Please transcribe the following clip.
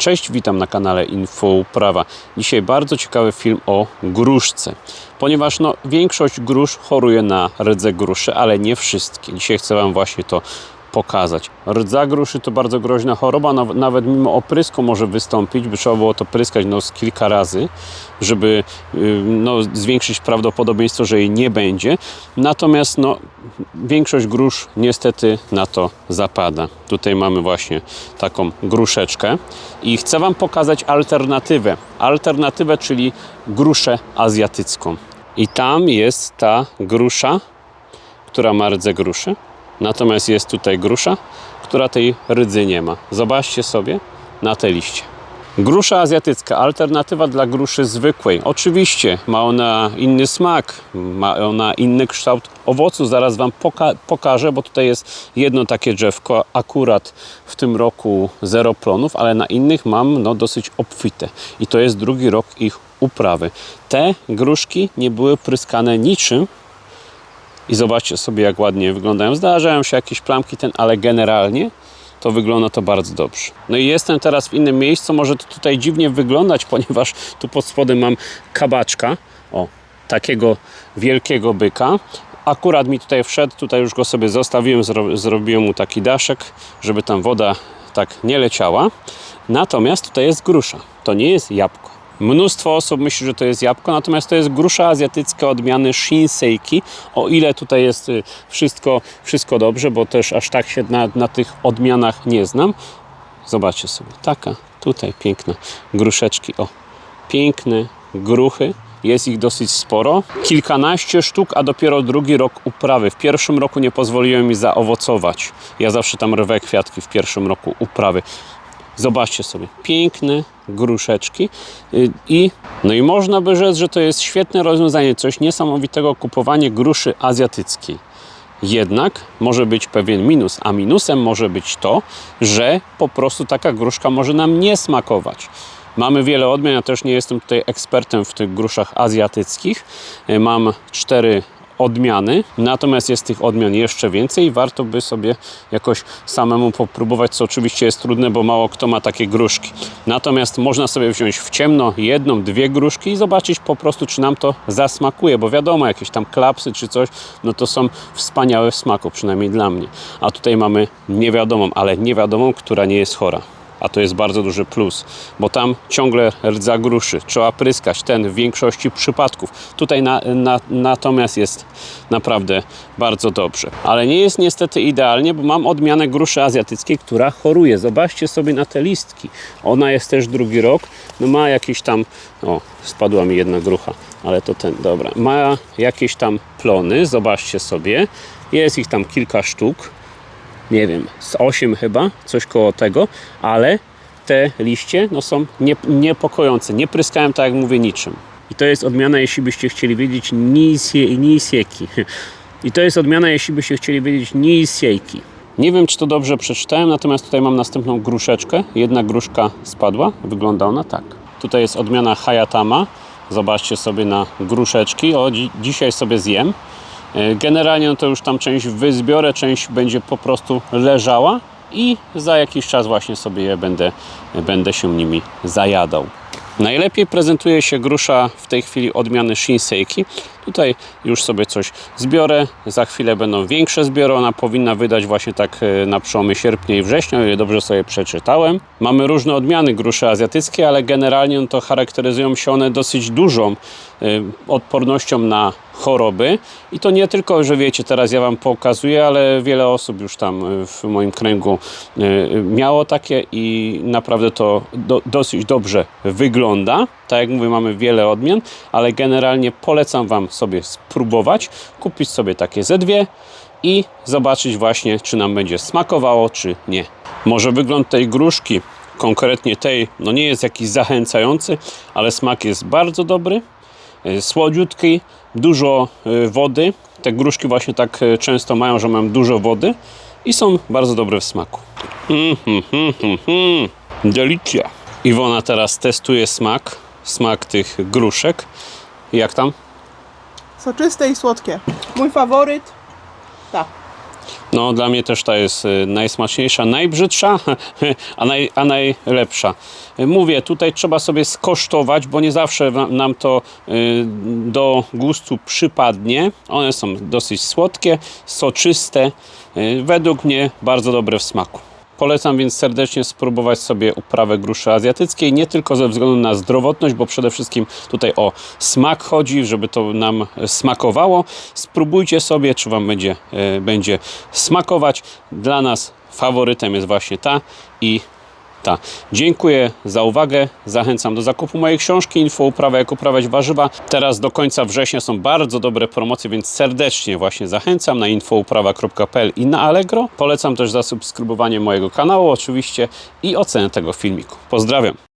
Cześć, witam na kanale Info Uprawa. Dzisiaj bardzo ciekawy film o gruszce, ponieważ no, większość grusz choruje na rdzę gruszy, ale nie wszystkie. Dzisiaj chcę Wam właśnie to pokazać. Rdza gruszy to bardzo groźna choroba, naw- nawet mimo oprysku może wystąpić, by trzeba było to pryskać no, z kilka razy, żeby y, no, zwiększyć prawdopodobieństwo, że jej nie będzie. Natomiast no, większość grusz niestety na to zapada. Tutaj mamy właśnie taką gruszeczkę i chcę Wam pokazać alternatywę. Alternatywę, czyli gruszę azjatycką. I tam jest ta grusza, która ma rdzę gruszy. Natomiast jest tutaj grusza, która tej rydzy nie ma. Zobaczcie sobie na tej liście. Grusza azjatycka, alternatywa dla gruszy zwykłej. Oczywiście ma ona inny smak, ma ona inny kształt owocu. Zaraz Wam poka- pokażę, bo tutaj jest jedno takie drzewko, akurat w tym roku zero plonów, ale na innych mam no, dosyć obfite. I to jest drugi rok ich uprawy. Te gruszki nie były pryskane niczym, i zobaczcie sobie, jak ładnie wyglądają. Zdarzają się jakieś plamki, ten, ale generalnie to wygląda to bardzo dobrze. No i jestem teraz w innym miejscu. Może to tutaj dziwnie wyglądać, ponieważ tu pod spodem mam kabaczka. O, takiego wielkiego byka. Akurat mi tutaj wszedł, tutaj już go sobie zostawiłem, zro, zrobiłem mu taki daszek, żeby tam woda tak nie leciała. Natomiast tutaj jest grusza. To nie jest jabłko. Mnóstwo osób myśli, że to jest jabłko, natomiast to jest grusza azjatycka odmiany Shinseiki. O ile tutaj jest y, wszystko, wszystko dobrze, bo też aż tak się na, na tych odmianach nie znam. Zobaczcie sobie, taka tutaj piękna gruszeczki. O, piękne gruchy. Jest ich dosyć sporo. Kilkanaście sztuk, a dopiero drugi rok uprawy. W pierwszym roku nie pozwoliłem mi zaowocować. Ja zawsze tam rwę kwiatki w pierwszym roku uprawy. Zobaczcie sobie, piękne gruszeczki Y, i no i można by rzec, że to jest świetne rozwiązanie, coś niesamowitego kupowanie gruszy azjatyckiej. Jednak może być pewien minus, a minusem może być to, że po prostu taka gruszka może nam nie smakować. Mamy wiele odmian, ja też nie jestem tutaj ekspertem w tych gruszach azjatyckich. Y, Mam cztery odmiany, natomiast jest tych odmian jeszcze więcej i warto by sobie jakoś samemu popróbować, co oczywiście jest trudne, bo mało kto ma takie gruszki. Natomiast można sobie wziąć w ciemno jedną, dwie gruszki i zobaczyć po prostu, czy nam to zasmakuje, bo wiadomo, jakieś tam klapsy czy coś, no to są wspaniałe w smaku, przynajmniej dla mnie. A tutaj mamy niewiadomą, ale niewiadomą, która nie jest chora. A to jest bardzo duży plus, bo tam ciągle rdza gruszy. Trzeba pryskać ten w większości przypadków. Tutaj na, na, natomiast jest naprawdę bardzo dobrze. Ale nie jest niestety idealnie, bo mam odmianę gruszy azjatyckiej, która choruje. Zobaczcie sobie na te listki. Ona jest też drugi rok. No ma jakieś tam... O, spadła mi jedna grucha, ale to ten, dobra. Ma jakieś tam plony, zobaczcie sobie. Jest ich tam kilka sztuk nie wiem, z 8 chyba, coś koło tego, ale te liście no, są nie, niepokojące. Nie pryskałem, tak jak mówię, niczym. I to jest odmiana, jeśli byście chcieli wiedzieć, nisie, nisieki. I to jest odmiana, jeśli byście chcieli wiedzieć, nisieki. Nie wiem, czy to dobrze przeczytałem, natomiast tutaj mam następną gruszeczkę. Jedna gruszka spadła, wygląda ona tak. Tutaj jest odmiana Hayatama. Zobaczcie sobie na gruszeczki. O, dzi- dzisiaj sobie zjem. E, Generalnie no to już tam część wyzbiorę, część będzie po prostu leżała i za jakiś czas właśnie sobie je będę, będę się nimi zajadał. Najlepiej prezentuje się grusza w tej chwili odmiany Shinseiki. Tutaj już sobie coś zbiorę, za chwilę będą większe zbiory. Ona powinna wydać właśnie tak e, na przełomie sierpnia i września, o ile dobrze sobie przeczytałem. Mamy różne odmiany gruszy azjatyckiej, ale generalnie no to charakteryzują się one dosyć dużą e, odpornością na choroby. I to nie tylko, że wiecie, teraz ja Wam pokazuję, ale wiele osób już tam e, w moim kręgu e, miało takie i naprawdę to do, dosyć dobrze wygląda. Tak jak mówię, mamy wiele odmian, ale generalnie polecam Wam sobie spróbować, kupić sobie takie ze dwie i zobaczyć właśnie, czy nam będzie smakowało, czy nie. Może wygląd tej gruszki, konkretnie tej, no nie jest jakiś zachęcający, ale smak jest bardzo dobry słodziutki, dużo e, wody. Te gruszki właśnie tak e, często mają, że mają dużo wody i są bardzo dobre w smaku. Mm, mm, mm, mm, mm. Delicja. Iwona teraz testuje smak, smak tych gruszek. Jak tam? Soczyste i słodkie. Mój faworyt. Tak. No, dla mnie też ta jest y, najsmaczniejsza, najbrzydsza, a, naj, a najlepsza. Mówię, tutaj trzeba sobie skosztować, bo nie zawsze nam to y, do gustu przypadnie. One są dosyć słodkie, soczyste, y, według mnie bardzo dobre w smaku. Polecam więc serdecznie spróbować sobie uprawę gruszy azjatyckiej, nie tylko ze względu na zdrowotność, bo przede wszystkim tutaj o smak chodzi, żeby to nam smakowało. Spróbujcie sobie, czy Wam będzie, e, będzie smakować. Dla nas faworytem jest właśnie ta i ta. Dziękuję za uwagę. Zachęcam do zakupu mojej książki Info uprawa jak uprawiać warzywa. Teraz do końca września są bardzo dobre promocje, więc serdecznie właśnie zachęcam na infouprawa.pl i na Allegro. Polecam też zasubskrybowanie mojego kanału oczywiście i ocenę tego filmiku. Pozdrawiam.